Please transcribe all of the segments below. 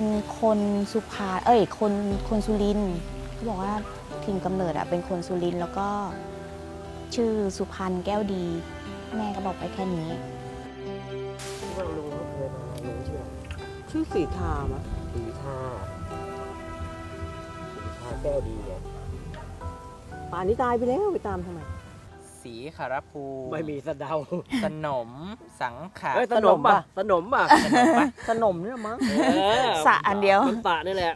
แต่ว่าพ่อเป็นคนสุพรรณเอ้ยคนคนสุรินทร์เขาบอกว่าถิ่นกำเนิดอะเป็นคนสุรินทร์แล้วก็ชื่อสุพรรณแก้วดี แม่ก็บอกไปแค่นี้ ที่ว่าลุงเขาเคยมาลุงชื่ออะไรชื่อสีทามะสีทาสีทาแก้วดีไงป่านนี้ตายไปแล้วไปตามทำไม สีขารภูไม่มีสะเดาสนม สังขะเอ้ยสนมป่ะสนมป่ะสนมปะขนมเนี่ยมั้งเออสระอันเดียว มันสระนี่แหละ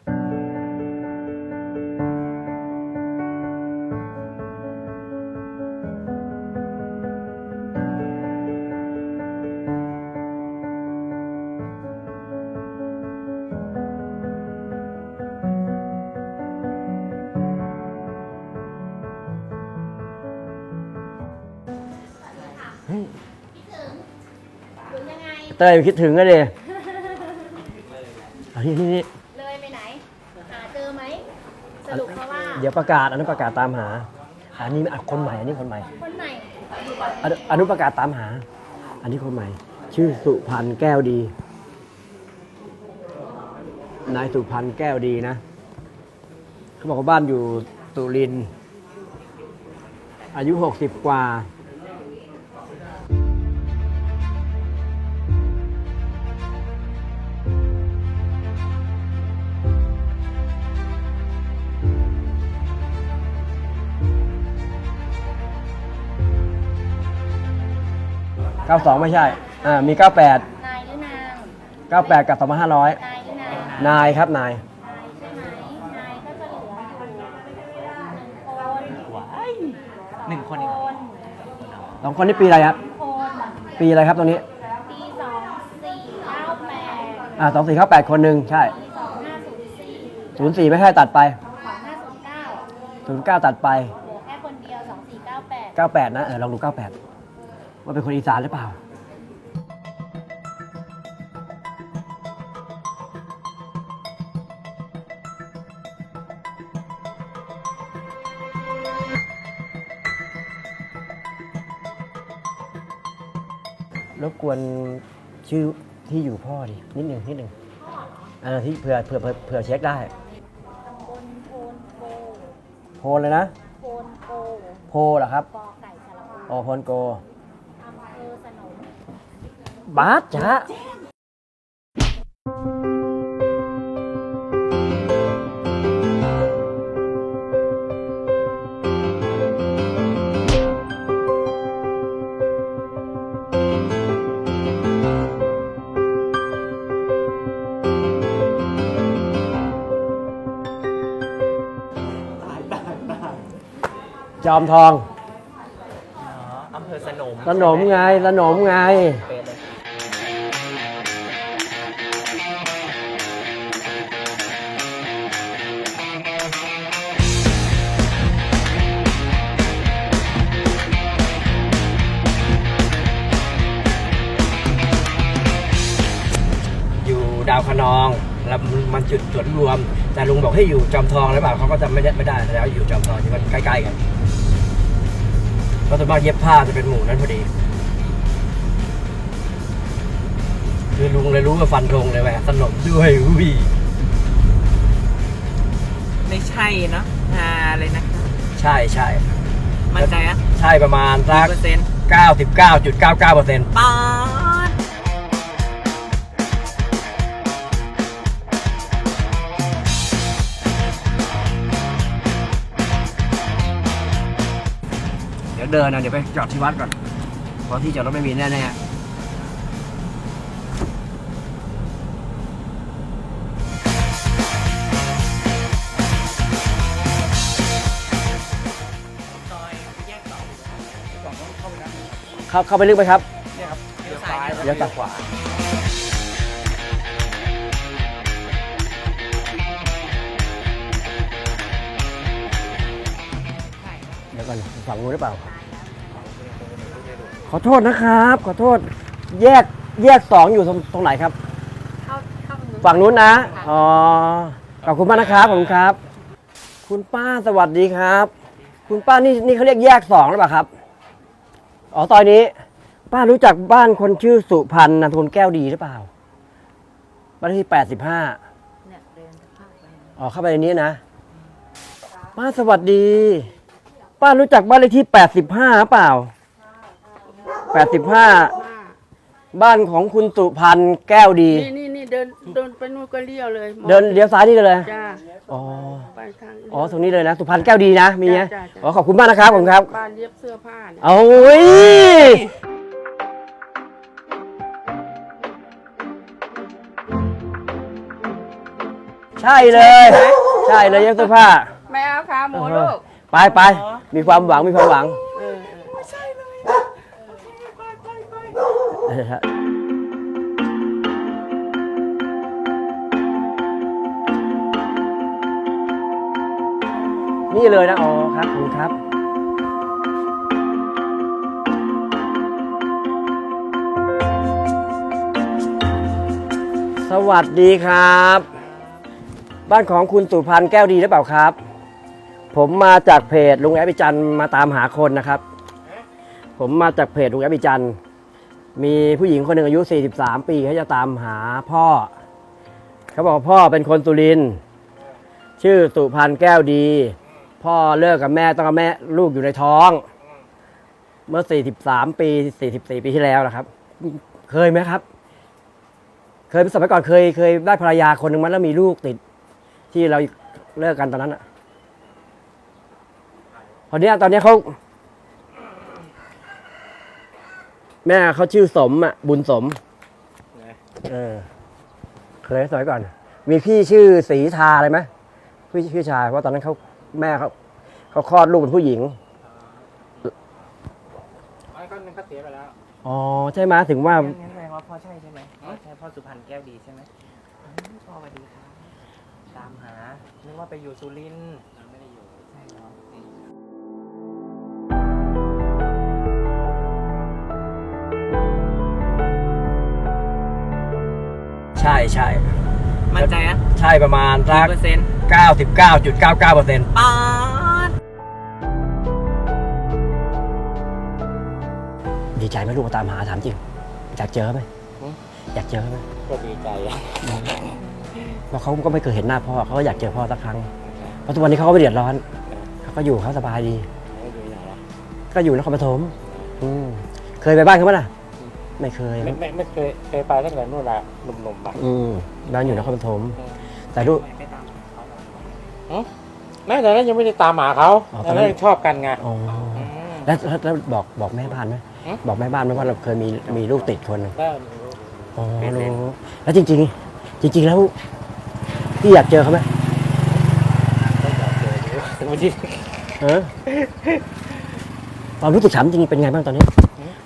เต้ยคิดถึงก็ดิอันนี้นี่นี่เลยไปไหน หาเจอไหมสรุปเพราะว่า เดี๋ยวประกาศอันนั้นประกาศตามหา อันนี้อะคนใหม่อันนี้คนใหม่ คนไหนอันอันนู้นประกาศตามหา อันนี้คนใหม่ ชื่อสุพันธ์แก้วดี นายสุพันธ์แก้วดีนะ เขาบอกว่าบ้านอยู่ตุรินทร์อายุหกสิบกว่า 92 ไม่ใช่ อ่า มี 98 นายหรือนาง 98 กับ2500นายหรือนางนายครับนาย นายใช่ไหมนายก็จะเหลืออยู่หนึ่งคนหนึ่งคนเองเหรอ คนสองคนนี้ปีอะไรครับ คนปีอะไรครับตรงนี้ ปีสองสี่เก้าแปดอ่าสองสี่เข้าแปดคนหนึ่งใช่ ปีสองห้าศูนย์สี่ศูนย์สี่ไม่ใช่ตัดไป สองห้าศูนย์เก้าศูนย์เก้าตัดไป เหลือแค่คนเดียวสองสี่เก้าแปดเก้าแปดนะ เออ ลองดูเก้าแปด ว่าเป็นคนอีสานหรือเปล่า รบกวนชื่อที่อยู่พ่อดิ นิดหนึ่งนิดหนึ่งอ่าที่เผื่อเผื่อเผื่อเผื่อเช็คได้ ตำบลโพนโพโพลเลยนะ โพนโพโพเหรอครับ กอไก่สระบุอ๋อโพลโกอำเภอสนม บาสจ้าจอมทองอ๋ออำเภอสนม สนมไงสนมไงเป๊ นองแล้วมันจุดส่วนรวม แต่ลุงบอกให้อยู่จอมทองหรือเปล่าเขาก็จำไม่ได้ไม่ได้แล้วอยู่จอมทองที่มันใกล้ๆกันเพราะส่วนมากเย็บผ้าจะเป็นหมู่นั้นพอดี คือลุงเลยรู้ว่าฟันธงเลยแหวะสนมด้วยอุ้ยไม่ใช่เนาะฮาเลยนะ ใช่ใช่มั่นใจอะใช่ประมาณสักเปอร์เซ็นต์99.99เปอร์เซ็นต์ปอนเดี๋ยว เดินนะเดี๋ยวไปจอดที่วัดก่อน เพราะที่จอดรถไม่มีแน่ๆซอยแยกต่อเข้าเข้าไปลึกไหมครับเนี่ยครับเลี้ยวซ้ายเลี้ยวจากขวาเดี๋ยวก่อนฝั่งนู้นหรือเปล่า ขอโทษนะครับ ขอโทษ แยกแยกสองอยู่ตรงตรงไหนครับฝั่งนู้นนะ อ๋อ ขอบคุณมากนะครับขอบคุณครับ คุณป้าสวัสดีครับ คุณป้านี่นี่เขาเรียกแยกสองหรือเปล่าครับ อ๋อซอยนี้ ป้ารู้จักบ้านคนชื่อสุพันธ์นามสกุลแก้วดีหรือเปล่า บ้านเลขที่แปดสิบห้า เนี่ยเดินเข้าไปอ๋อเข้าไปในนี้นะ ป้าสวัสดี ป้ารู้จักบ้านเลขที่แปดสิบห้าเปล่า แปดสิบห้าบ้านของคุณสุพันธ์แก้วดี นี่นี่นี่เดินเดินไปนู่นก็เลี้ยวเลยมองเดินเลี้ยวซ้ายนี่เลย จ้าอ๋อ ไปทางอ๋อ ตรงนี้เลยนะ สุพรรณแก้วดีนะ มีนะจ้ะจ้ะอ๋อ ขอบคุณมากนะครับผมครับ บ้านเย็บเสื้อผ้าเนี่ย เอาเว้ยใช่เลย ใช่เลยเย็บเสื้อผ้า ไม่เอาขาหมูลูก ไปไปมีความหวังมีความหวัง เออเออเออนี่เลยนะอ๋อครับคุณครับสวัสดีครับ บ้านของคุณสุพันธ์แก้วดีหรือเปล่าครับ ผมมาจากเพจลุงแอปปิจันมาตามหาคนนะครับ ผมมาจากเพจลุงแอปปิจันท มีผู้หญิงคนหนึ่งอายุ 43 ปีเขาจะตามหาพ่อ เขาบอกว่าพ่อเป็นคนสุรินทร์ชื่อสุพันธ์แก้วดี พ่อเลิกกับแม่ต้องกับแม่ลูกอยู่ในท้อง เมื่อ 43 ปี 44 ปีที่แล้วนะครับ เคยไหมครับ เคยสมัยก่อนเคยเคยได้ภรรยาคนหนึ่งมาแล้วมีลูกติด ที่เราเลิกกันตอนนั้นอะพอเนี้ยตอนเนี้ยเขา แม่เขาชื่อสมอะ บุญสม เออ เคยสมัยก่อน มีพี่ชื่อศรีทาอะไรไหมพี่พี่ชายเพราะตอนนั้นเขาแม่เขาเขาคลอดลูกเป็นผู้หญิงไอ้ก้อนนึงก็เสียไปแล้วอ๋อใช่ไหมถึงว่างั้นแสดงว่าพ่อใช่ใช่ไหมอ๋อใช่พ่อสุพรรณแก้วดีใช่ไหมอืมพ่อสวัสดีครับ ตามหานึกว่าไปอยู่สุรินทร์ ใช่ใช่มั่นใจอะใช่ประมาณสักี่กเปอร์เซ็นต์เก้าสิบเก้าจุดเก้าเก้าเปอร์เซ็นต์ปาดดีใจไหมลูกมาตามหาถามจริง อยากเจอไหมอยากเจอไหมก็ดีใจอะเพราะเขาก็ไม่เคยเห็นหน้าพ่อเขาก็อยากเจอพ่อสักครั้งเพราะทุกวันนี้เขาก็ไม่เดือดร้อนเขาก็อยู่เขาสบายดีไม่ดูไหนละก็อยู่นครปฐมอืมเคยไปบ้านเขาไหมล่ะ ไม่เคยไม่ไม่ไม่เคยเคยไปตั้งแต่นู่นละหนุ่มๆอะอืมบ้านอยู่นครปฐมแต่ลูกไปตามหาเขาเหรอแม่แต่นั้นยังไม่ได้ตามหาเขาอ๋อตแต่อนนั้นั้น นชอบกันไงอ๋ออืม แล้วแล้วแล้วบอกบอกแม่บ้านไหมหือบอกแม่บ้านไหมว่าเราเคยมีมีลูกติดคนหนึ่งแล้วอ๋อรู้แล้วจริง ๆ จริง ๆ แล้วพี่อยากเจอเขาไหมก็อยากเจอดูวันที่ เออความรู้สึกถามจริงๆเป็นไงบ้างตอนนี้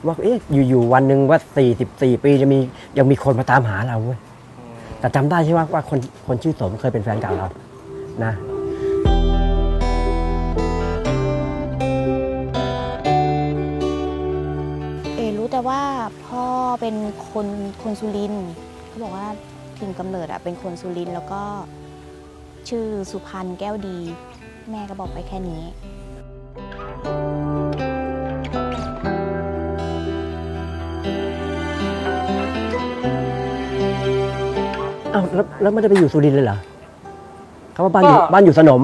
ว่าเอ๊ะอยู่ๆวันหนึ่งว่า 44 ปีจะมียังมีคนมาตามหาเราเว้ยแต่จำได้ใช่ไหมว่าคนคนชื่อสมเคยเป็นแฟนเก่าเรานะเอรู้แต่ว่าพ่อเป็นคนคนสุรินเขาบอกว่าถิ่นกำเนิดอะเป็นคนสุรินแล้วก็ชื่อสุพันธ์แก้วดี แม่ก็บอกไปแค่นี้ อ้าแล้วแล้วไม่ได้ไปอยู่สุรินทร์เลยเหรอเขาว่าบ้านอยู่บ้านอยู่สนม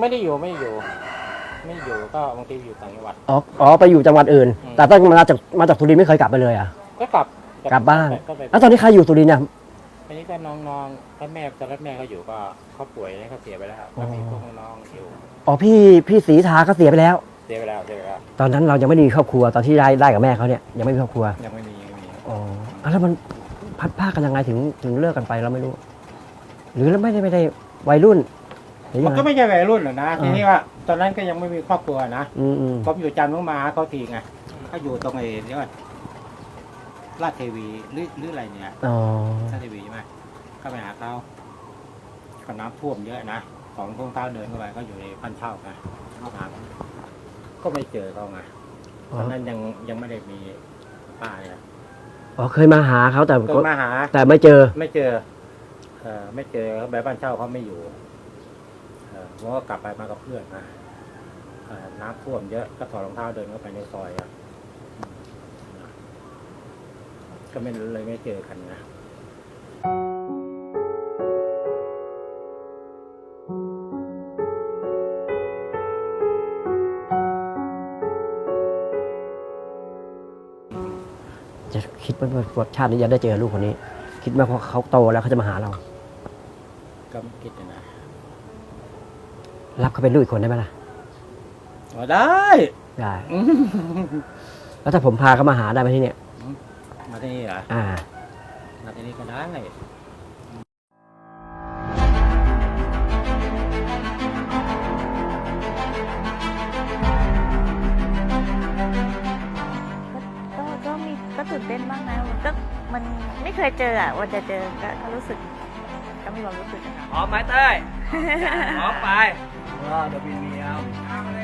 ไม่ได้อยู่ไม่ได้อยู่ ไม่อยู่ก็บางทีอยู่ต่างจังหวัด อ๋ออ๋อไปอยู่จังหวัดอื่น อืม แต่ตั้งมาจากมาจากสุรินทร์ไม่เคยกลับไปเลยอะ ก็กลับกลับบ้าน ก็ไปแล้วตอนนี้ใครอยู่สุรินทร์เนี่ย อันนี้ก็น้องๆถ้าแม่ตอนแรกแม่เขาอยู่ก็เขาป่วยแล้วเขาเสียไปแล้วก็มีพวกน้องๆอยู่อ๋อพี่พี่ศรีทาก็เสียไปแล้ว เสียไปแล้วเสียไปแล้วตอนนั้นเรายังไม่ได้มีครอบครัวตอนที่ได้ได้กับแม่เขาเนี่ยยังไม่มีครอบครัวยังไม่มียังไม่มี อ๋ออะแล้วมัน พัดผ้ากันยังไงถึงถึงเลิกกันไปเราไม่รู้ หรือแล้วไม่ได้ไม่ได้วัยรุ่นหรือยัมันงไงก็ไม่ใช่วัยรุ่นหรอกนะ อ่า ทีนี้ว่า ตอนนั้นก็ยังไม่มีครอบครัวนะอืมอืมผมอยู่จันทร์เมื่อมาเขาทีไงเขาอยู่ตรงไอ้นี่ว่าลาดเทวีหรือหรืออะไรเนี่ยอ๋อลาดเทวีใช่ไหมเข้าไปหาเขาก็น้ำท่วมเยอะนะสองทุ่งเท้าเดินเข้าไปก็อยู่ในพันเช่าไงเข้าหาเขาก็ไม่เจอเขาไงอ๋ตออนนั้นยังยังไม่ได้มีป้าเลยอ๋ อเคยมาหาเขาแต่เคยมาหา แต่ไม่เจอ ไม่เจอ เออไม่เจอเขาไปบ้านเช่าเขาไม่อยู่ เออผมก็กลับไปมากับเพื่อนมาเออน้ำท่วมเยอะก็ถอดรองเท้าเดินเข้าไปในซอยอะอืมก็ไม่เลยไม่เจอกันนะ ดว่าว่าชาตินี้จะได้เจอลูกคนนี้ คิดว่าพอเขาโตแล้วเขาจะมาหาเรา ก็คิดนะนะรับเขาเป็นลูกอีกคนได้ไหมล่ะอ๋อได้ได้แล้วถ้าผมพาเขามาหาได้ไหมที่เนี่ยมาที่นี่เหรออ่า มาที่นี่ก็ได้ ก็ตื่นเต้นบ้างนะมันก็มันไม่เคยเจออะวันจะเจอก็ก็รู้สึก ก็มีความรู้สึกนะครับพร้อมไหมเต้ย พร้อมไปว้าวเดี๋ยวบินเมียวมาเลยครับ